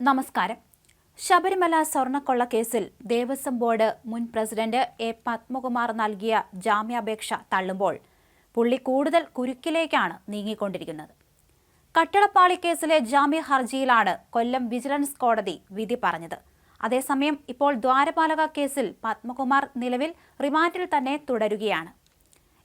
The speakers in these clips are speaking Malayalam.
നമസ്കാരം. ശബരിമല സ്വർണക്കൊള്ള കേസിൽ ദേവസ്വം ബോർഡ് മുൻ പ്രസിഡന്റ് എ പത്മകുമാർ നൽകിയ ജാമ്യാപേക്ഷ തള്ളുമ്പോൾ പുള്ളി കൂടുതൽ കുരുക്കിലേക്കാണ് നീങ്ങിക്കൊണ്ടിരിക്കുന്നത്. കട്ടളപ്പാളി കേസിലെ ജാമ്യ ഹർജിയിലാണ് കൊല്ലം വിജിലൻസ് കോടതി വിധി പറഞ്ഞത്. അതേസമയം ഇപ്പോൾ ദ്വാരപാലക കേസിൽ പത്മകുമാർ നിലവിൽ റിമാൻഡിൽ തന്നെ തുടരുകയാണ്.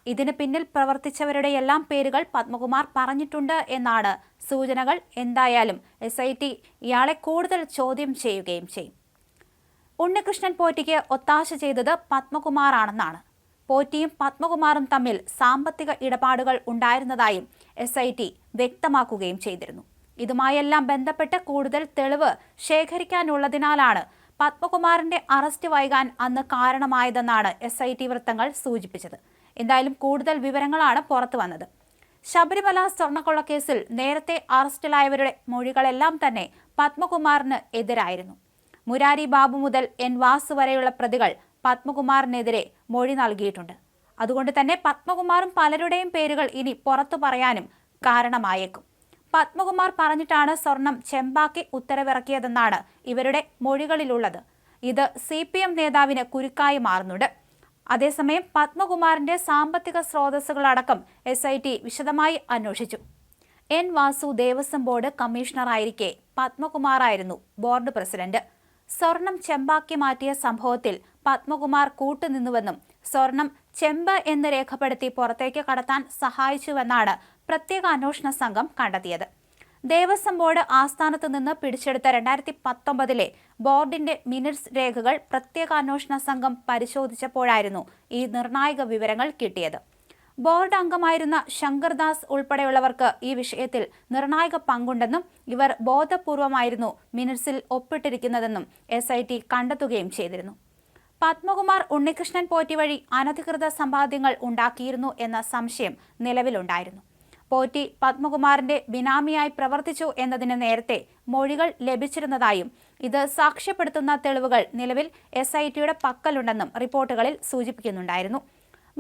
ഇതിന് പിന്നിൽ പ്രവർത്തിച്ചവരുടെയെല്ലാം പേരുകൾ പത്മകുമാർ പറഞ്ഞിട്ടുണ്ട് എന്നാണ് സൂചനകൾ. എന്തായാലും എസ് ഐ ടി ഇയാളെ കൂടുതൽ ചോദ്യം ചെയ്യുകയും ചെയ്യും. ഉണ്ണികൃഷ്ണൻ പോറ്റിക്ക് ഒത്താശ ചെയ്തത് പത്മകുമാറാണെന്നാണ്. പോറ്റിയും പത്മകുമാറും തമ്മിൽ സാമ്പത്തിക ഇടപാടുകൾ ഉണ്ടായിരുന്നതായും എസ് ഐ ടി വ്യക്തമാക്കുകയും ചെയ്തിരുന്നു. ഇതുമായെല്ലാം ബന്ധപ്പെട്ട് കൂടുതൽ തെളിവ് ശേഖരിക്കാനുള്ളതിനാലാണ് പത്മകുമാറിന്റെ അറസ്റ്റ് വൈകാൻ അന്ന് കാരണമായതെന്നാണ് എസ് ഐ ടി വൃത്തങ്ങൾ സൂചിപ്പിച്ചത്. എന്തായാലും കൂടുതൽ വിവരങ്ങളാണ് പുറത്തു വന്നത്. ശബരിമല സ്വർണക്കൊള്ള കേസിൽ നേരത്തെ അറസ്റ്റിലായവരുടെ മൊഴികളെല്ലാം തന്നെ പത്മകുമാറിന് എതിരായിരുന്നു. മുരാരി ബാബു മുതൽ എൻ വാസു വരെയുള്ള പ്രതികൾ പത്മകുമാറിനെതിരെ മൊഴി നൽകിയിട്ടുണ്ട്. അതുകൊണ്ട് തന്നെ പത്മകുമാറും പലരുടെയും പേരുകൾ ഇനി പുറത്തു പറയാനും കാരണമായേക്കും. പത്മകുമാർ പറഞ്ഞിട്ടാണ് സ്വർണം ചെമ്പാക്കി ഉത്തരവിറക്കിയതെന്നാണ് ഇവരുടെ മൊഴികളിലുള്ളത്. ഇത് സി നേതാവിന് കുരുക്കായി മാറുന്നുണ്ട്. അതേസമയം പത്മകുമാറിന്റെ സാമ്പത്തിക സ്രോതസ്സുകളടക്കം എസ് ഐ ടി വിശദമായി അന്വേഷിച്ചു. എൻ വാസു ദേവസ്വം ബോർഡ് കമ്മീഷണറായിരിക്കെ പത്മകുമാറായിരുന്നു ബോർഡ് പ്രസിഡന്റ്. സ്വർണം ചെമ്പാക്കി മാറ്റിയ സംഭവത്തിൽ പത്മകുമാർ കൂട്ടുനിന്നുവെന്നും സ്വർണം ചെമ്പ് എന്ന് രേഖപ്പെടുത്തി പുറത്തേക്ക് കടത്താൻ സഹായിച്ചുവെന്നാണ് പ്രത്യേക അന്വേഷണ സംഘം കണ്ടെത്തിയത്. ദേവസ്വം ബോർഡ് ആസ്ഥാനത്ത് നിന്ന് പിടിച്ചെടുത്ത രണ്ടായിരത്തി പത്തൊമ്പതിലെ ബോർഡിന്റെ മിനിറ്റ്സ് രേഖകൾ പ്രത്യേക അന്വേഷണ സംഘം പരിശോധിച്ചപ്പോഴായിരുന്നു ഈ നിർണായക വിവരങ്ങൾ കിട്ടിയത്. ബോർഡ് അംഗമായിരുന്ന ശങ്കർദാസ് ഉൾപ്പെടെയുള്ളവർക്ക് ഈ വിഷയത്തിൽ നിർണായക പങ്കുണ്ടെന്നും ഇവർ ബോധപൂർവമായിരുന്നു മിനിറ്റ്സിൽ ഒപ്പിട്ടിരിക്കുന്നതെന്നും എസ് ഐ ടി കണ്ടെത്തുകയും ചെയ്തിരുന്നു. പത്മകുമാർ ഉണ്ണികൃഷ്ണൻ പോറ്റി വഴി അനധികൃത സമ്പാദ്യങ്ങൾ ഉണ്ടാക്കിയിരുന്നു എന്ന സംശയം നിലവിലുണ്ടായിരുന്നു. പോറ്റി പത്മകുമാറിന്റെ ബിനാമിയായി പ്രവർത്തിച്ചു എന്നതിന് നേരത്തെ മൊഴികൾ ലഭിച്ചിരുന്നതായും ഇത് സാക്ഷ്യപ്പെടുത്തുന്ന തെളിവുകൾ നിലവിൽ എസ് ഐ ടിയുടെ പക്കലുണ്ടെന്നും റിപ്പോർട്ടുകളിൽ സൂചിപ്പിക്കുന്നുണ്ടായിരുന്നു.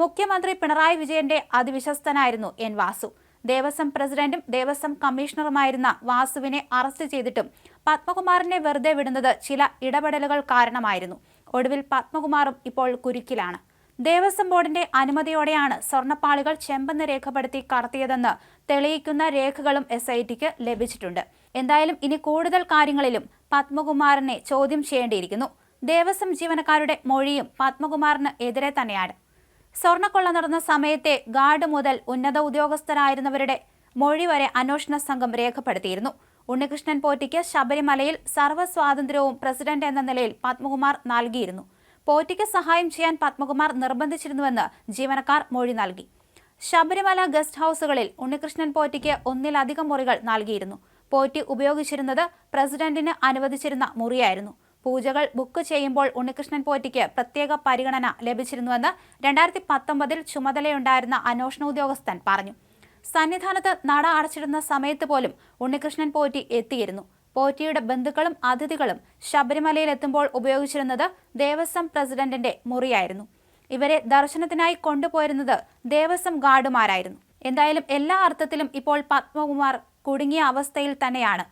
മുഖ്യമന്ത്രി പിണറായി വിജയന്റെ അതിവിശ്വസ്തനായിരുന്നു എൻ വാസു. ദേവസ്വം പ്രസിഡന്റും ദേവസ്വം കമ്മീഷണറുമായിരുന്ന വാസുവിനെ അറസ്റ്റ് ചെയ്തിട്ടും പത്മകുമാറിനെ വെറുതെ വിടുന്നത് ചില ഇടപെടലുകൾ കാരണമായിരുന്നു. ഒടുവിൽ പത്മകുമാറും ഇപ്പോൾ കുരുക്കിലാണ്. ദേവസ്വം ബോർഡിന്റെ അനുമതിയോടെയാണ് സ്വർണപ്പാളികൾ ചെമ്പെന്ന് രേഖപ്പെടുത്തി കടത്തിയതെന്ന് തെളിയിക്കുന്ന രേഖകളും എസ് ഐ ടിക്ക് ലഭിച്ചിട്ടുണ്ട്. എന്തായാലും ഇനി കൂടുതൽ കാര്യങ്ങളിലും പത്മകുമാറിനെ ചോദ്യം ചെയ്യേണ്ടിയിരിക്കുന്നു. ദേവസ്വം ജീവനക്കാരുടെ മൊഴിയും പത്മകുമാറിന് എതിരെ തന്നെയാണ്. സ്വർണക്കൊള്ള നടന്ന സമയത്തെ ഗാർഡ് മുതൽ ഉന്നത ഉദ്യോഗസ്ഥരായിരുന്നവരുടെ മൊഴി വരെ അന്വേഷണ സംഘം രേഖപ്പെടുത്തിയിരുന്നു. ഉണ്ണികൃഷ്ണൻ പോറ്റിക്ക് ശബരിമലയിൽ സർവസ്വാതന്ത്ര്യവും പ്രസിഡന്റ് എന്ന നിലയിൽ പത്മകുമാർ നൽകിയിരുന്നു. പോറ്റിക്ക് സഹായം ചെയ്യാൻ പത്മകുമാർ നിർബന്ധിച്ചിരുന്നുവെന്ന് ജീവനക്കാർ മൊഴി നൽകി. ശബരിമല ഗസ്റ്റ് ഹൌസുകളിൽ ഉണ്ണികൃഷ്ണൻ പോറ്റിക്ക് ഒന്നിലധികം മുറികൾ നൽകിയിരുന്നു. പോറ്റി ഉപയോഗിച്ചിരുന്നത് പ്രസിഡന്റിന് അനുവദിച്ചിരുന്ന മുറിയായിരുന്നു. പൂജകൾ ബുക്ക് ചെയ്യുമ്പോൾ ഉണ്ണികൃഷ്ണൻ പോറ്റിക്ക് പ്രത്യേക പരിഗണന ലഭിച്ചിരുന്നുവെന്ന് രണ്ടായിരത്തി പത്തൊമ്പതിൽ ചുമതലയുണ്ടായിരുന്ന അന്വേഷണ ഉദ്യോഗസ്ഥൻ പറഞ്ഞു. സന്നിധാനത്ത് നട അടച്ചിരുന്ന സമയത്ത് പോലും ഉണ്ണികൃഷ്ണൻ പോറ്റി എത്തിയിരുന്നു. പോറ്റിയുടെ ബന്ധുക്കളും അതിഥികളും ശബരിമലയിൽ എത്തുമ്പോൾ ഉപയോഗിച്ചിരുന്നത് ദേവസ്വം പ്രസിഡന്റിന്റെ മുറിയായിരുന്നു. ഇവരെ ദർശനത്തിനായി കൊണ്ടുപോയിരുന്നത് ദേവസ്വം ഗാർഡുമാരായിരുന്നു. എന്തായാലും എല്ലാ അർത്ഥത്തിലും ഇപ്പോൾ പത്മകുമാർ കുടുങ്ങിയ അവസ്ഥയിൽ തന്നെയാണ്